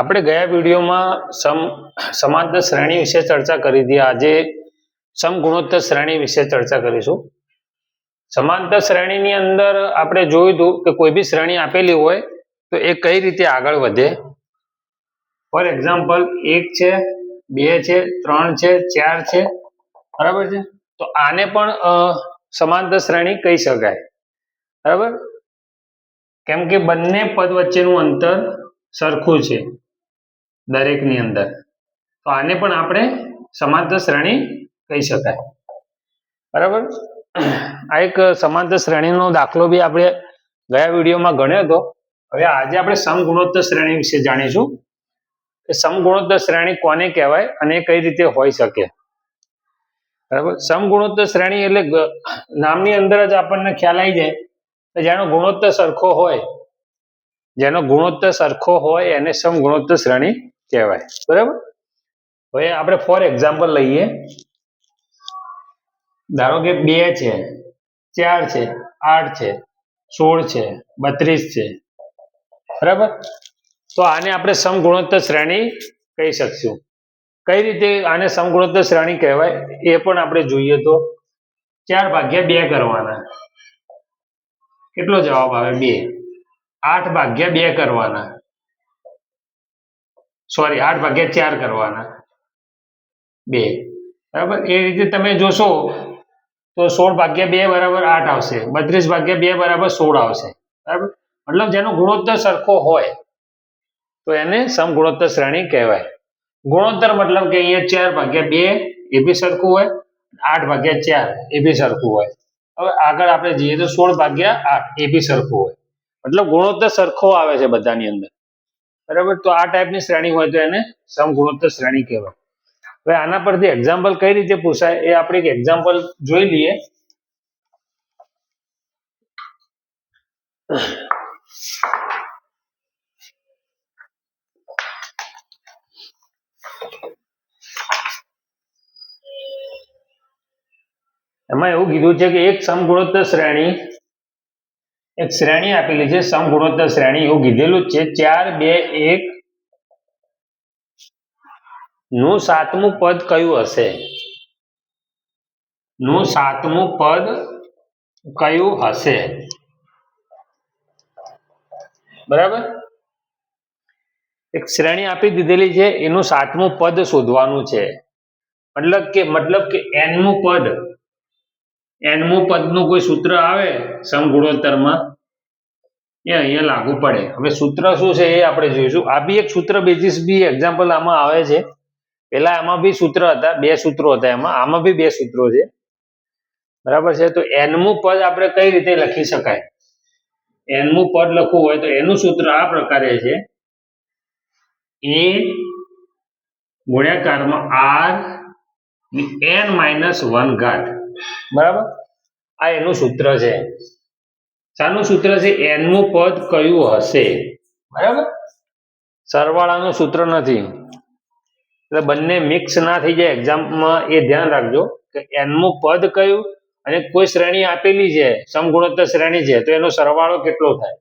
આપણે ગયા વિડીયોમાં સમ સમાંતર શ્રેણી વિશે ચર્ચા કરી હતી. આજે સમગુણોત્તર શ્રેણી વિશે ચર્ચા કરીશું. સમાંતર શ્રેણીની અંદર આપણે જોયું કે કોઈ બી શ્રેણી આપેલી હોય તો એ કઈ રીતે આગળ વધે. ફોર એક્ઝામ્પલ, એક છે, બે છે, ત્રણ છે, ચાર છે, બરાબર છે? તો આને પણ સમાંતર શ્રેણી કહી શકાય. બરાબર? કેમ કે બંને પદ વચ્ચેનું અંતર સરખું છે. દરેકની અંદર. તો આને પણ આપણે સમાંતર શ્રેણી કહી શકાય. બરાબર? આ એક સમાંતર શ્રેણીનો દાખલો બી આપણે ગયા વિડીયોમાં ગણ્યો હતો. હવે આજે આપણે સમગુણોત્તર શ્રેણી વિશે જાણીશું. કે સમગુણોત્તર શ્રેણી કોને કહેવાય અને કઈ રીતે હોઈ શકે? બરાબર? સમગુણોત્તર શ્રેણી એટલે નામની અંદર જ આપણને ખ્યાલ આવી જાય કે જેનો ગુણોત્તર સરખો હોય, જેનો ગુણોત્તર સરખો હોય એને સમગુણોત્તર શ્રેણી કહેવાય. બરાબર? હવે આપણે ફોર એક્ઝામ્પલ લઈએ. ધારો કે બે છે, ચાર છે, આઠ છે, સોળ છે, બત્રીસ છે. બરાબર? તો આને આપણે સમગુણોત્તર શ્રેણી કહી શકશું. કઈ રીતે આને સમગુણોત્તર શ્રેણી કહેવાય એ પણ આપણે જોઈએ તો ચાર ભાગ્યા બે કરવાના. કેટલો જવાબ આવે? બે. આઠ ભાગ્યા બે કરવાના. સોરી આઠ ભાગ્યા ચાર કરવાના. બે. બરાબર? એ રીતે તમે જોશો તો સોળ ભાગ્યા બે બરાબર આઠ આવશે. બત્રીસ ભાગ્યા બે બરાબર સોળ આવશે. બરાબર? મતલબ જેનો ગુણોત્તર સરખો હોય, તો એને સમગુણોત્તર શ્રેણી કહેવાય. ગુણોત્તર મતલબ કે અહીંયા ચાર ભાગ્યા બે એ બી સરખું હોય, આઠ ભાગ્યા ચાર એ બી સરખું હોય. હવે આગળ આપણે જઈએ તો સોળ ભાગ્યા આઠ એ બી સરખું હોય. મતલબ ગુણોત્તર સરખો આવે છે બધાની અંદર. બરાબર? તો આ ટાઈપની શ્રેણી હોય તો એને સમગુણોત્તર શ્રેણી કહેવાય. હવે આના પરથી એક્ઝામ્પલ કઈ રીતે પૂછાય? એ આપણે એક એક્ઝામ્પલ જોઈ લઈએ. એમાં એવું કીધું છે કે એક સમગુણોત્તર શ્રેણી એક શ્રેણી આપેલી છે સમગુણોત્તર શ્રેણી એવું કીધેલું જ છે. ચાર, બે, એક નું સાતમું પદ કયું હશે? નું સાતમું પદ કયું હશે? બરાબર? એક શ્રેણી આપી દીધેલી છે, એનું સાતમું પદ શોધવાનું છે. મતલબ કે મતલબ કે એનમું પદ, એનમું પદનું કોઈ સૂત્ર આવે? સમગુણોત્તરમાં એ અહીંયા લાગુ પડે. હવે સૂત્ર શું છે એ આપણે જોઈશું. આ બી એક સૂત્ર બેઝિસ બી એક્ઝામ્પલ આમાં આવે છે. પેલા આમાં બી સૂત્ર હતા, બે સૂત્રો હતા એમાં. આમાં બી બે સૂત્રો છે. બરાબર છે? તો એનમું પદ આપણે કઈ રીતે લખી શકાય? એનમું પદ લખવું હોય તો એનું સૂત્ર આ પ્રકારે છે. એ ગુણ્યાકારમાં આર એન માઇનસ વન ઘાત. બરાબર? આ એનું સૂત્ર છે. શાનું સૂત્ર છે એનનું પદ કયું હશે? બરાબર? સરવાળાનું સૂત્ર નથી. એટલે બંને મિક્સ ના થઈ જાય. એક્ઝામમાં એ ધ્યાન રાખજો કે એનમું પદ કયું અને કોઈ શ્રેણી આપેલી છે સમગુણોત્તર શ્રેણી છે તો એનો સરવાળો કેટલો થાય?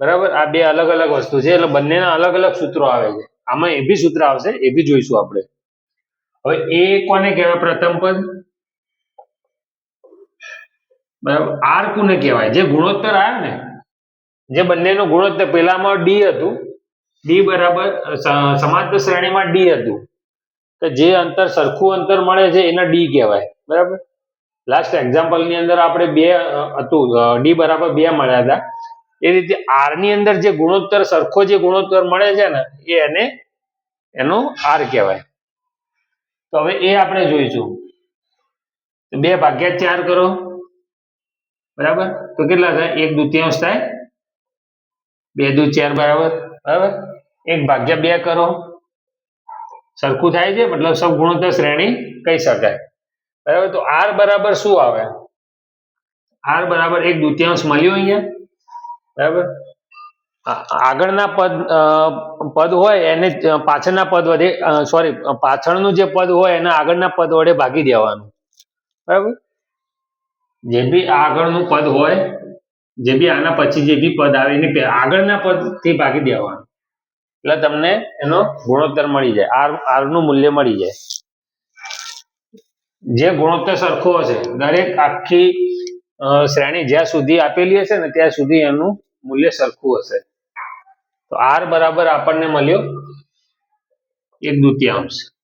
બરાબર? આ બે અલગ અલગ વસ્તુ છે એટલે બંનેના અલગ અલગ સૂત્રો આવે છે. આમાં એ બી સૂત્ર આવશે એ બી જોઈશું આપણે. હવે એ કોને કહેવાય? પ્રથમ પદ? બરાબર? આર કોને કહેવાય? જે ગુણોત્તર આવ્યો ને? જે બંનેનો ગુણોત્તર પહેલામાં ડી હતું. ડી બરાબર સમાંતર શ્રેણીમાં ડી હતું. તો જે અંતર સરખું અંતર મળે છે એને ડી કહેવાય. બરાબર? લાસ્ટ એક્ઝામ્પલની અંદર આપણે બે હતું. ડી બરાબર બે મળ્યા હતા. એ રીતે આરની અંદર જે ગુણોત્તર સરખો જે ગુણોત્તર મળે છે ને એ એને એનો આર કહેવાય. તો હવે એ આપણે જોઈશું. બે ભાગ્યા ચાર કરો. બરાબર? તો કેટલા થાય? એક દુત્યાંશ થાય? બે દુ ચાર, બરાબર? બરાબર? એક ભાગ્યા બે કરો. સરખું થાય છે? મતલબ સબ ગુણોત્તર શ્રેણી કહી શકાય. બરાબર? તો આર બરાબર શું આવે? આર બરાબર એક દુત્યાંશ મળ્યો અહીંયા. બરાબર? આગળના પદ પદ હોય એને પાછળના પદ વડે સોરી પાછળનું જે પદ હોય એને આગળના પદ વડે ભાગી દેવાનું. બરાબર? જે બી આગળનું પદ હોય, જે બી આના પછી જે બી પદ આવે, એને આગળના પદથી ભાગી દેવાનું. એટલે તમને એનો ગુણોત્તર મળી જાય. આર આરનું મૂલ્ય મળી જાય. જે ગુણોત્તર સરખો હશે, દરેક આખી શ્રેણી જ્યાં સુધી આપેલી હશે ને, ત્યાં સુધી એનું મૂલ્ય સરખું હશે. તો આર બરાબર આપણને મળ્યો એક દ્વિતીયાંશ હવે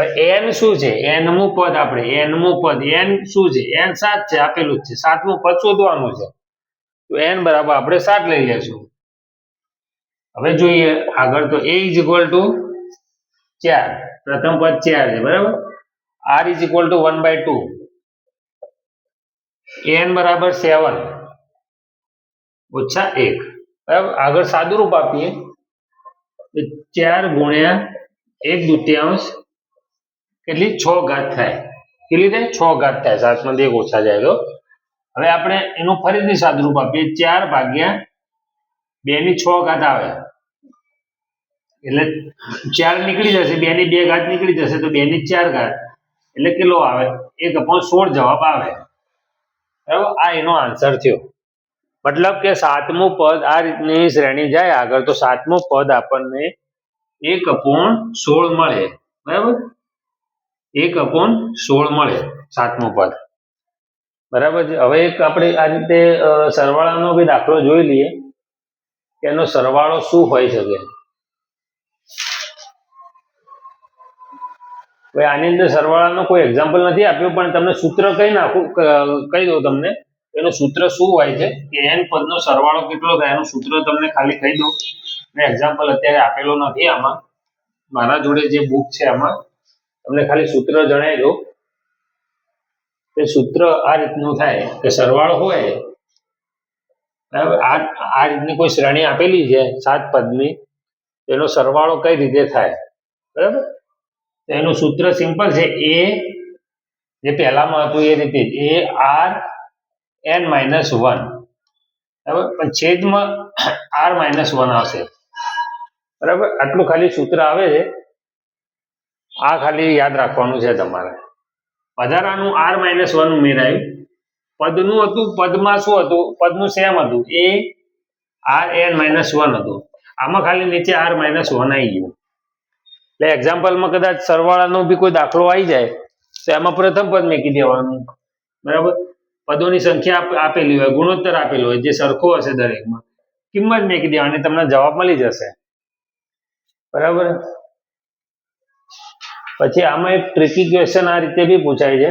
એન શું છે? એનમું પદ આપણે એનમું પદ એન શું છે? એન સાત છે, આપેલું જ છે. સાતમું પદ શોધવાનું છે. તો એન બરાબર આપણે સાત લઈ લેશું હવે જોઈએ આગળ તો એ ઇઝ ઇક્વલ ટુ ચાર. પ્રથમ પદ ચાર છે, બરાબર? R is equal to one by two N બરાબર સેવન ઓછા એક. બરાબર? આગળ સાદુરૂપ આપીએ. ચાર ગુણ્યા એક દુત્યાંશ કેટલી? છ ઘાત થાય. કેટલી થાય? છ ઘાત થાય. સાતમાંથી એક ઓછા જાય તો. હવે આપણે એનું ફરીથી સાદરૂપ આપીએ. ચાર ભાગ્યા બે ની છ ઘાત આવે. એટલે ચાર નીકળી જશે. બે ની બે ઘાત નીકળી જશે તો બે ની ચાર ઘાત. એટલે કેટલો આવે? એક અપોન સોળ જવાબ આવે. બરાબર? આ એનો આન્સર થયો. મતલબ કે સાતમું પદ આ રીતની શ્રેણી જાય આગળ તો સાતમું પદ આપણને એક અપોન સોળ મળે. બરાબર? એક અપોન સોળ મળે સાતમું પદ. બરાબર છે? હવે એક આપણે આ રીતે સરવાળાનો બી દાખલો જોઈ લઈએ કે એનો સરવાળો શું હોઈ શકે. હવે આની અંદર સરવાળાનો કોઈ એક્ઝામ્પલ નથી આપ્યું, પણ તમને સૂત્ર કઈ નાખું કહી દઉં તમને? એનું સૂત્ર શું હોય છે? કે એન પદનો સરવાળો કેટલો થાય? એનું સૂત્ર તમને ખાલી કહી દઉં. મેં એક્ઝામ્પલ અત્યારે આપેલો નથી આમાં. મારા જોડે જે બુક છે આમાં તમને ખાલી સૂત્ર જણાવી દઉં કે સૂત્ર આ રીતનું થાય કે સરવાળો હોય, બરાબર? આ આ રીતની કોઈ શ્રેણી આપેલી છે, સાત પદની એનો સરવાળો કઈ રીતે થાય? બરાબર? એનું સૂત્ર સિમ્પલ છે, એ જે પહેલામાં હતું એ રીતે A R N minus one. બરાબર? પણ છેદમાં આર માઇનસ વન આવશે. બરાબર? આટલું ખાલી સૂત્ર આવે છે. આ ખાલી યાદ રાખવાનું છે તમારે. વધારાનું આર માઇનસ વન ઉમેરાયું. પદનું હતું, પદમાં શું હતું? પદનું સેમ હતું. A R N minus one હતું. આમાં ખાલી નીચે આર માઇનસ વન આવી ગયું. એટલે એક્ઝામ્પલમાં કદાચ સરવાળાનો બી કોઈ દાખલો આવી જાય, તો એમાં પ્રથમ પદ મૂકી દેવાનું. બરાબર? પદોની સંખ્યા આપેલી હોય, ગુણોત્તર આપેલું હોય, જે સરખો હશે દરેકમાં. કિંમત મૂકી દેવાની, તમને જવાબ મળી જશે. બરાબર? પછી આમાં એક ટ્રિકી ક્વેશ્ચન આ રીતે બી પૂછાય છે.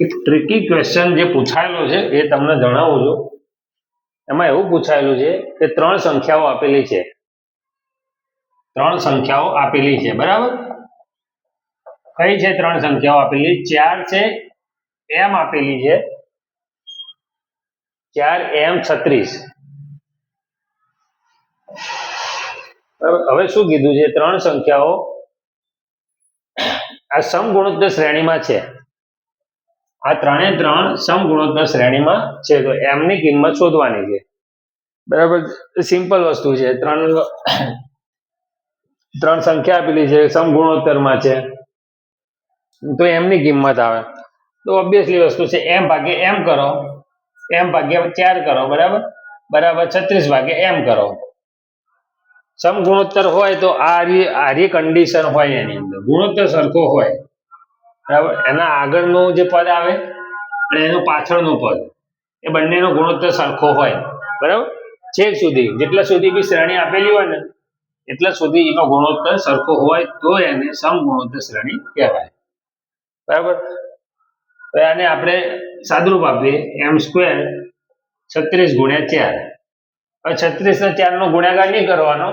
એક ટ્રિકી ક્વેશ્ચન જે પૂછાયેલો છે એ તમને જણાવું છું. એમાં એવું પૂછાયેલું છે કે ત્રણ સંખ્યાઓ આપેલી છે. ત્રણ સંખ્યાઓ આપેલી છે, બરાબર? કઈ છે ત્રણ સંખ્યાઓ આપેલી? ચાર છે, એમ આપેલી છે. ચાર, એમ, છત્રીસ બરાબર હવે શું કીધું છે? ત્રણ સંખ્યાઓ આ સમગુણોત્તર શ્રેણીમાં છે. આ ત્રણે ત્રણ સમગુણોત્તર શ્રેણીમાં છે. તો એમની કિંમત શોધવાની છે. બરાબર? સિમ્પલ વસ્તુ છે. ત્રણ ત્રણ સંખ્યા આપેલી છે. સમગુણોત્તરમાં છે. તો એમની કિંમત આવે. તો ઓબ્વિયસલી વસ્તુ છે. એમ ભાગે એમ કરો. એમ ભાગ્યા ચાર કરો. બરાબર? બરાબર? છત્રીસ ભાગે એમ કરો. સમગુણોત્તર હોય તો આ આરી કન્ડિશન હોય એની અંદર. ગુણોત્તર સરખો હોય. બરાબર? એના આગળનું જે પદ આવે, અને એનું પાછળનું પદ, એ બંનેનો ગુણોત્તર સરખો હોય. બરાબર? છેક સુધી. જેટલા સુધી બી શ્રેણી આપેલી હોય ને, એટલા સુધી એનો ગુણોત્તર સરખો હોય તો એને સમ ગુણોત્તર શ્રેણી કહેવાય. બરાબર? તો આને આપણે સાદરૂપ આપીએ. એમ સ્ક્વેર છત્રીસ ગુણ્યા ચાર. છત્રીસ ને ચાર નો ગુણાકાર નહીં કરવાનો.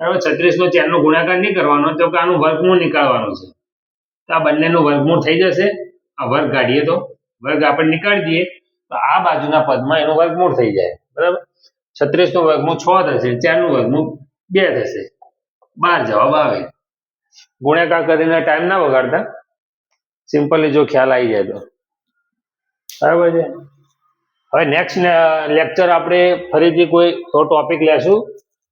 બરાબર છત્રીસ નો ચાર નો ગુણાકાર નહીં કરવાનો, તો કે આનું વર્ગમૂળ નીકાળવાનું છે. તો આ બંનેનું વર્ગમૂળ થઈ જશે. આ વર્ગ કાઢીએ તો. વર્ગ આપણે નીકાળી દઈએ તો આ બાજુના પદમાં એનું વર્ગમૂળ થઈ જાય. બરાબર? છત્રીસનું વર્ગમૂળ છ થશે ચારનું વર્ગમૂળ બે થશે. બાર જવાબ આવે. ગુણાકાર કરીને ટાઈમ ના વગાડતા. સિમ્પલી જો ખ્યાલ આવી જાય તો. બરાબર છે? હવે નેક્સ્ટ લેક્ચર આપણે ફરીથી કોઈ ટોપિક લેશું,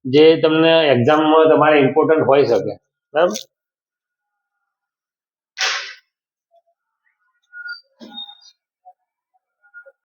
જે તમને એક્ઝામમાં તમારે ઇમ્પોર્ટન્ટ હોઈ શકે. બરાબર?